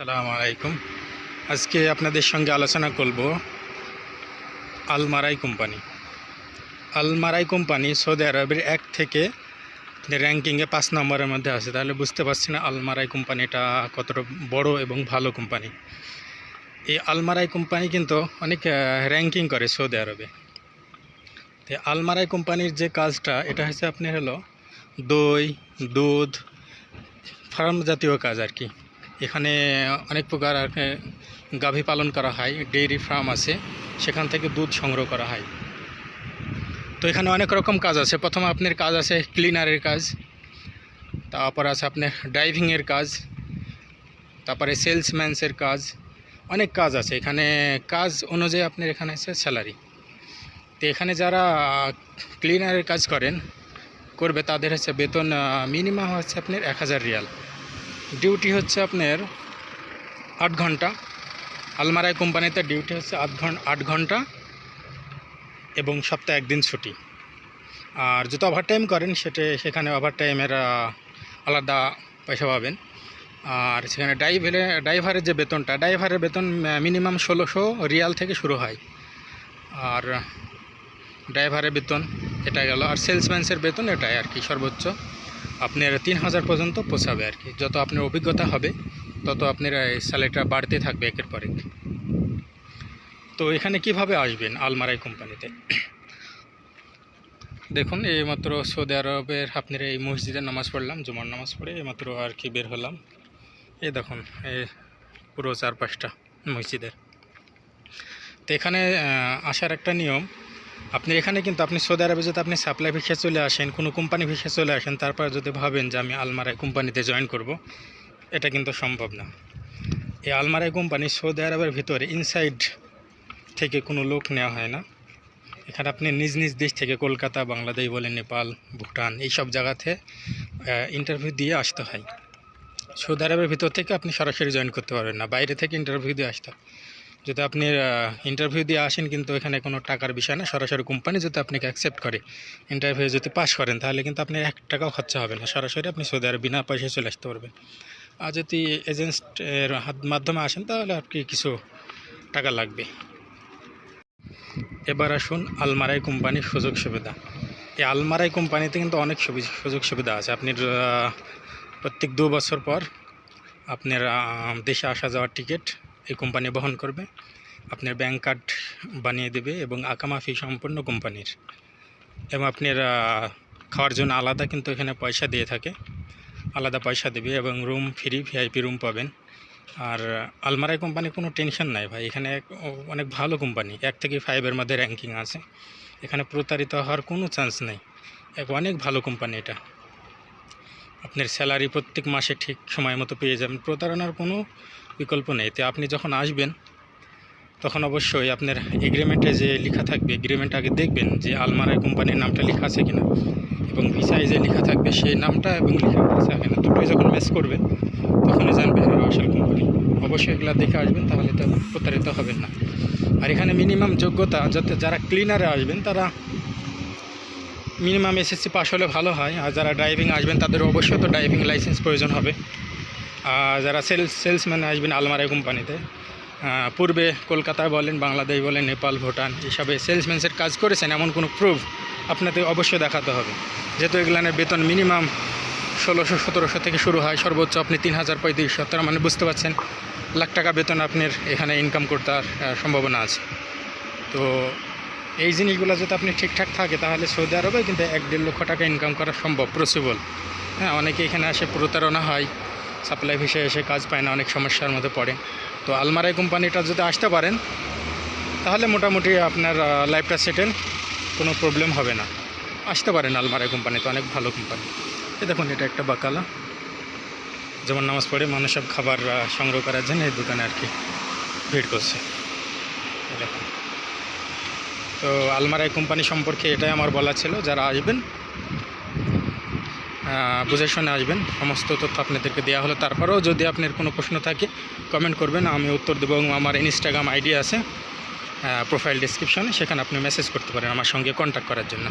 আসসালামু আলাইকুম। আজকে আপনাদের সঙ্গে আলোচনা করব Almarai company. Almarai company Saudi আরবের এক থেকে র্যাঙ্কিংয়ে পাঁচ নম্বরের মধ্যে আছে। তাহলে বুঝতে পারছি না আলমারাই কোম্পানিটা কতটা বড় এবং ভালো কোম্পানি। এই আলমারাই কোম্পানি কিন্তু অনেক র্যাঙ্কিং করে সৌদি আরবে। তো আলমারাই কোম্পানির যে কাজটা, এটা হচ্ছে আপনার হলো দই, দুধ, ফার্ম জাতীয় কাজ আর কি। এখানে অনেক প্রকার গাভী পালন করা হয়, ডেইরি ফার্ম আছে, সেখান থেকে দুধ সংগ্রহ করা হয়। তো এখানে অনেক রকম কাজ আছে। প্রথমে আপনার কাজ আছে ক্লিনারের কাজ, তারপর আছে আপনার ড্রাইভিংয়ের কাজ, তারপরে সেলসম্যানসের কাজ, অনেক কাজ আছে। এখানে কাজ অনুযায়ী আপনার এখানে আছে স্যালারি। তো এখানে যারা ক্লিনারের কাজ করেন, করবে, তাদের হচ্ছে বেতন মিনিমাম হচ্ছে আপনার এক হাজার রিয়াল। ডিউটি হচ্ছে আপনার আট ঘণ্টা। আলমারাই কোম্পানিতে ডিউটি হচ্ছে আট ঘণ্টা আট ঘণ্টা এবং সপ্তাহে একদিন ছুটি। আর যত ওভার টাইম করেন সেটা সেখানে ওভার টাইমের আলাদা পয়সা পাবেন। আর সেখানে ড্রাইভারে ড্রাইভারের যে বেতনটা ড্রাইভারের বেতন মিনিমাম ষোলোশো রিয়াল থেকে শুরু হয়। আর ড্রাইভারের বেতন, এটা গেল। আর সেলসম্যানসের বেতন এটাই আর কি সর্বোচ্চ। আপনার তিন হাজার পর্যন্ত পোষাবে আর কি। যত আপনার অভিজ্ঞতা হবে, তত আপনার স্যালারিটা বাড়তে থাকবে একের পর তো এখানে কীভাবে আসবেন আলমারাই কোম্পানিতে? দেখুন এইমাত্র সৌদি আরবের আপনার এই মসজিদে নামাজ পড়লাম, জুমার নামাজ পড়ে এইমাত্র আর কি বের হলাম। এই দেখুন, এই পুরো চারপাশটা মসজিদের। তো এখানে আসার একটা নিয়ম আপনি এখানে কিন্তু আপনি সৌদি আরবে যদি আপনি সাপ্লাই ভিসা চলে আসেন, কোনো কোম্পানি ভিসা চলে আসেন, তারপর যদি ভাবেন যে আমি আলমারাই কোম্পানিতে জয়েন করব, এটা কিন্তু সম্ভব না। এই আলমারাই কোম্পানি সৌদি আরবের ভিতরে ইনসাইড থেকে কোনো লোক নেওয়া হয় না। এখানে আপনি নিজ নিজ দেশ থেকে কলকাতা, বাংলাদেশ বলেন, নেপাল, ভুটান এইসব জায়গাতে ইন্টারভিউ দিয়ে আসতে হয়। সৌদি আরবের ভিতর থেকে আপনি সরাসরি জয়েন করতে পারবেন না, বাইরে থেকে ইন্টারভিউ দিয়ে আসতে হয়। যদি আপনি ইন্টারভিউ দিয়ে আসেন কিন্তু এখানে কোনো টাকার বিষয় না, সরাসরি কোম্পানি যদি আপনাকে অ্যাকসেপ্ট করে ইন্টারভিউ যদি পাস করেন, তাহলে কিন্তু আপনি এক টাকাও খরচা হবে না। সরাসরি আপনি সৌদি আরব বিনা পয়সায় চলে আসতে পারবেন। আর যদি এজেন্টের মাধ্যমে আসেন, তাহলে আর কিছু টাকা লাগবে। এবার আসুন আলমারাই কোম্পানির সুযোগ সুবিধা। এই আলমারাই কোম্পানিতে কিন্তু অনেক সুযোগ সুবিধা আছে। আপনি প্রত্যেক দু বছর পর আপনার দেশে আসা যাওয়ার টিকিট এই কোম্পানি বহন করবে। আপনার ব্যাংক কার্ড বানিয়ে দেবে এবং আকামা ফি সম্পূর্ণ কোম্পানির। এবং আপনার খাওয়ার জন্য আলাদা কিন্তু এখানে পয়সা দিয়ে থাকে। আলাদা পয়সা দেবে এবং রুম ফ্রি ভিআইপি রুম পাবেন। আর আলমারাই কোম্পানি কোনো টেনশন নাই ভাই। এখানে অনেক ভালো কোম্পানি। এক থেকে ফাইভের মধ্যে র্যাঙ্কিং আছে। এখানে প্রতারিত হওয়ার কোনো চান্স নেই। এক অনেক ভালো কোম্পানি এটা। আপনার স্যালারি প্রত্যেক মাসে ঠিক সময় মতো পেয়ে যাবেন। প্রতারণার কোনো বিকল্প নেই। তো আপনি যখন আসবেন, তখন অবশ্যই আপনার এগ্রিমেন্টে যে লেখা থাকবে এগ্রিমেন্ট আগে দেখবেন যে আলমারাই কোম্পানির নামটা লেখা আছে কিনা এবং ভিসায় যে লেখা থাকবে, সেই নামটা এবং লেখা আছে কিনা, দুটোই যখন ম্যাচ করবে তখনই জানবেন এটা আসল কোম্পানি। অবশ্যই এগুলো দেখে আসবেন, তাহলে তো প্রতারিত হবেন না। আর এখানে মিনিমাম যোগ্যতা, যাতে যারা ক্লিনারে আসবেন, তারা মিনিমাম এসএসসি পাস হলে ভালো হয়। আর যারা ড্রাইভিং আসবেন, তাদের অবশ্যই তো ড্রাইভিং লাইসেন্স প্রয়োজন হবে। আর যারা সেলস সেলসম্যান আসবেন আলমারাই কোম্পানিতে পূর্বে কলকাতায় বলেন, বাংলাদেশ বলেন, নেপাল, ভুটান, এসবে সেলসম্যানসের কাজ করেছেন, এমন কোনো প্রুফ আপনাদের অবশ্যই দেখাতে হবে। যেহেতু এগুলানের বেতন মিনিমাম ষোলোশো, সতেরোশো থেকে শুরু হয়, সর্বোচ্চ আপনি তিন হাজার পঁয়ত্রিশশো তার মানে বুঝতে পারছেন, লাখ টাকা বেতন আপনার এখানে ইনকাম করতে সম্ভাবনা আছে। তো এই জিনিসগুলো যদি আপনি ঠিকঠাক থাকে, তাহলে সৌদি আরবে কিন্তু এক দেড় লক্ষ টাকা ইনকাম করা সম্ভব পসিবল হ্যাঁ অনেকে এখানে আসে প্রতারণা হয় সাপ্লাই ভিসে এসে কাজ পায় না, অনেক সমস্যার মধ্যে পড়ে। তো আলমারাই কোম্পানিটা যদি আসতে পারেন, তাহলে মোটামুটি আপনার লাইফটা সেটেল কোনো প্রবলেম হবে না। আসতে পারেন আলমারাই কোম্পানিতে, অনেক ভালো কোম্পানি। এ দেখুন, এটা একটা বাকালা। যেমন নামাজ পড়ে মানুষ সব খাবার সংগ্রহ করার জন্য এই দোকানে আর কি ভিড় করছে। দেখুন। তো আলমারাই কোম্পানি সম্পর্কে এটাই আমার বলা ছিল, যারা আসবেন বুঝে শুনে আসবেন, সমস্ত তথ্য আপনাদেরকে দেওয়া হলো। তারপরেও যদি আপনার কোনো প্রশ্ন থাকে কমেন্ট করবেন, আমি উত্তর দেবো এবং আমার ইনস্টাগ্রাম আইডি আছে প্রোফাইল ডিসক্রিপশনে সেখানে আপনি মেসেজ করতে পারেন আমার সঙ্গে কন্ট্যাক্ট করার জন্য।